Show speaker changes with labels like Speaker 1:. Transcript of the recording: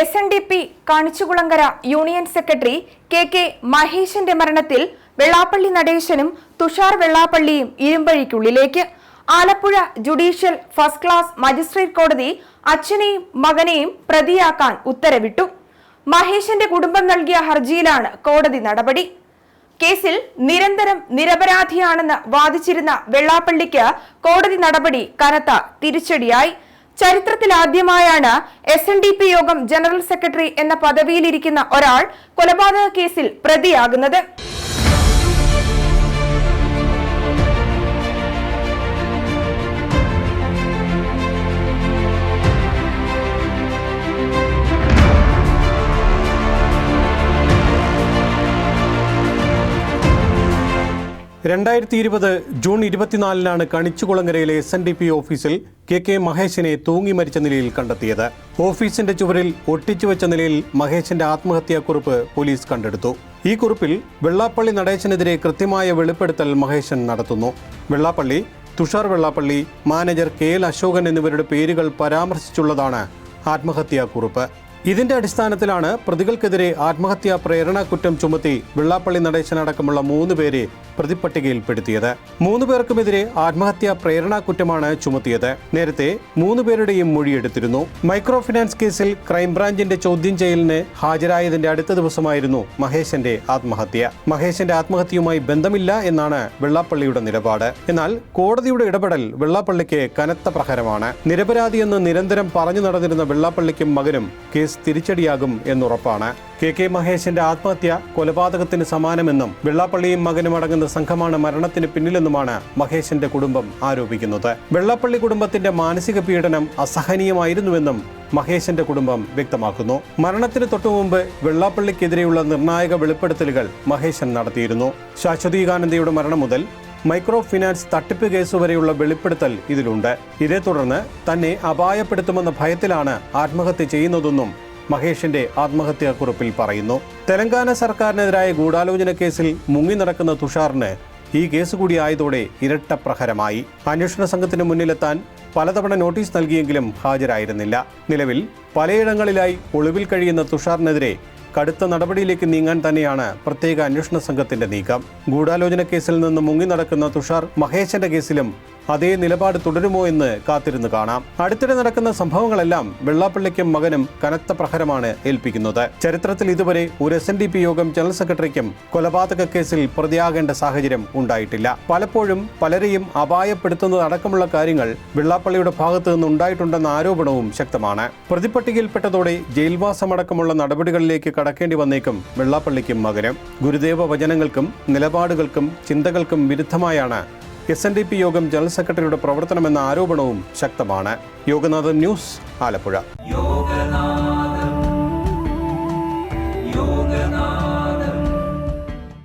Speaker 1: S N D P Kanichukulangara union secretary K K മഹേഷിന്റെ മരണത്തിൽ വെള്ളാപ്പള്ളി നടേശനും തുഷാർ വെള്ളാപ്പള്ളിയും ഇരുമ്പഴിക്കുള്ളിലേക്ക്. Alappuzha judicial first class magistrate കോടതി അച്ഛനെയും മകനെയും പ്രതിയാക്കാൻ ഉത്തരവിട്ടു. മഹേഷിന്റെ കുടുംബം നൽകിയ ഹർജിയിലാണ് കോടതി നടപടി. കേസിൽ നിരന്തരം നിരപരാധിയാണെന്ന് വാദിച്ചിരുന്ന വെള്ളാപ്പള്ളിക്ക് കോടതി നടപടി കനത്ത തിരിച്ചടിയായി. ചരിത്രത്തിലാദ്യമായാണ് S N D P Yogam general secretary എന്ന പദവിയിലിരിക്കുന്ന ഒരാൾ കൊലപാതക കേസിൽ പ്രതിയാകുന്നത്.
Speaker 2: രണ്ടായിരത്തി ഇരുപത് ജൂൺ ഇരുപത്തിനാലിനാണ് കണിച്ചുകുളങ്ങരയിലെ എസ് എൻ ഡി പി ഓഫീസിൽ കെ കെ മഹേഷിനെ തൂങ്ങി മരിച്ച നിലയിൽ കണ്ടെത്തിയത്. ഓഫീസിന്റെ ചുവരിൽ ഒട്ടിച്ചു വെച്ച നിലയിൽ മഹേഷിന്റെ ആത്മഹത്യാക്കുറിപ്പ് പോലീസ് കണ്ടെടുത്തു. ഈ കുറിപ്പിൽ വെള്ളാപ്പള്ളി നടേശനെതിരെ കൃത്യമായ വെളിപ്പെടുത്തൽ മഹേശൻ നടത്തുന്നു. Vellappally Thushar Vellappally manager K L Ashokan എന്നിവരുടെ പേരുകൾ പരാമർശിച്ചുള്ളതാണ് ആത്മഹത്യാക്കുറിപ്പ്. ഇതിന്റെ അടിസ്ഥാനത്തിലാണ് പ്രതികൾക്കെതിരെ ആത്മഹത്യാ പ്രേരണ കുറ്റം ചുമത്തി വെള്ളാപ്പള്ളി നടേശനടക്കമുള്ള മൂന്ന് പേരെ പ്രതിപട്ടികയിൽപ്പെടുത്തിയത് മൂന്ന് പേർക്കുമെതിരെ ആത്മഹത്യാ പ്രേരണ കുറ്റമാണ് ചുമത്തിയത്. നേരത്തെ മൂന്ന് പേരുടെയും മൊഴിയെടുത്തിരുന്നു മൈക്രോ ഫിനാൻസ് കേസിൽ ക്രൈംബ്രാഞ്ചിന്റെ ചോദ്യം ചെയ്യലിന് ഹാജരായതിന്റെ അടുത്ത ദിവസമായിരുന്നു മഹേശന്റെ ആത്മഹത്യ. മഹേശന്റെ ആത്മഹത്യയുമായി ബന്ധമില്ല എന്നാണ് വെള്ളാപ്പള്ളിയുടെ നിലപാട്. എന്നാൽ കോടതിയുടെ ഇടപെടൽ വെള്ളാപ്പള്ളിക്ക് കനത്ത പ്രഹരമാണ്. നിരപരാധിയെന്ന് നിരന്തരം പറഞ്ഞു നടന്നിരുന്ന വെള്ളാപ്പള്ളിക്കും മകനും കേസ് തിരിച്ചടിയാകും എന്നുറപ്പാണ്. കെ കെ മഹേഷിന്റെ ആത്മഹത്യ കൊലപാതകത്തിന് സമാനമെന്നും വെള്ളാപ്പള്ളിയും മകനും അടങ്ങുന്ന സംഘമാണ് മരണത്തിന് പിന്നിലെന്നുമാണ് മഹേഷിന്റെ കുടുംബം ആരോപിക്കുന്നത്. വെള്ളാപ്പള്ളി കുടുംബത്തിന്റെ മാനസിക പീഡനം അസഹനീയമായിരുന്നുവെന്നും മഹേഷിന്റെ കുടുംബം വ്യക്തമാക്കുന്നു. മരണത്തിന് തൊട്ടുമുമ്പ് വെള്ളാപ്പള്ളിക്കെതിരെയുള്ള നിർണായക വെളിപ്പെടുത്തലുകൾ മഹേശൻ നടത്തിയിരുന്നു. ശാശ്വതീകാനന്ദയുടെ മരണം മുതൽ മൈക്രോ ഫിനാൻസ് തട്ടിപ്പ് കേസ് വരെയുള്ള വെളിപ്പെടുത്തൽ ഇതിലുണ്ട്. ഇതേ തുടർന്ന് തന്നെ അപായപ്പെടുത്തുമെന്ന ഭയത്തിലാണ് ആത്മഹത്യ ചെയ്യുന്നതെന്നും മഹേഷിന്റെ ആത്മഹത്യാക്കുറിപ്പിൽ പറയുന്നു. തെലങ്കാന സർക്കാരിനെതിരായ ഗൂഢാലോചന കേസിൽ മുങ്ങി നടക്കുന്ന തുഷാറിന് ഈ കേസ് കൂടി ആയതോടെ ഇരട്ട പ്രഹരമായി. അന്വേഷണ സംഘത്തിന് മുന്നിലെത്താൻ പലതവണ നോട്ടീസ് നൽകിയെങ്കിലും ഹാജരായിരുന്നില്ല. നിലവിൽ പലയിടങ്ങളിലായി ഒളിവിൽ കഴിയുന്ന തുഷാറിനെതിരെ കടുത്ത നടപടിയിലേക്ക് നീങ്ങാൻ തന്നെയാണ് പ്രത്യേക അന്വേഷണ സംഘത്തിന്റെ നീക്കം. ഗൂഢാലോചന കേസിൽ നിന്ന് മുങ്ങി നടക്കുന്ന തുഷാർ മഹേശന്റെ കേസിലും അതേ നിലപാട് തുടരുമോ എന്ന് കാത്തിരുന്ന് കാണാം. അടുത്തിടെ നടക്കുന്ന സംഭവങ്ങളെല്ലാം വെള്ളാപ്പള്ളിക്കും മകനും കനത്ത പ്രഹരമാണ് ഏൽപ്പിക്കുന്നത്. ചരിത്രത്തിൽ ഇതുവരെ ഒരു എസ് യോഗം ജനറൽ സെക്രട്ടറിക്കും കൊലപാതക കേസിൽ പ്രതിയാകേണ്ട സാഹചര്യം ഉണ്ടായിട്ടില്ല. പലപ്പോഴും പലരെയും അപായപ്പെടുത്തുന്നത് അടക്കമുള്ള കാര്യങ്ങൾ വെള്ളാപ്പള്ളിയുടെ ഭാഗത്തു നിന്ന് ഉണ്ടായിട്ടുണ്ടെന്ന ആരോപണവും ശക്തമാണ്. പ്രതിപട്ടികയിൽപ്പെട്ടതോടെ ജയിൽവാസമടക്കമുള്ള നടപടികളിലേക്ക് കടക്കേണ്ടി വന്നേക്കും വെള്ളാപ്പള്ളിക്കും മകനും. ഗുരുദേവ വചനങ്ങൾക്കും നിലപാടുകൾക്കും ചിന്തകൾക്കും വിരുദ്ധമായാണ് S N D P Yogam general സെക്രട്ടറിയുടെ പ്രവർത്തനമെന്ന ആരോപണവും ശക്തമാണ്. യോഗനാഥൻ ന്യൂസ് ആലപ്പുഴ.
Speaker 3: യോഗനാഥൻ.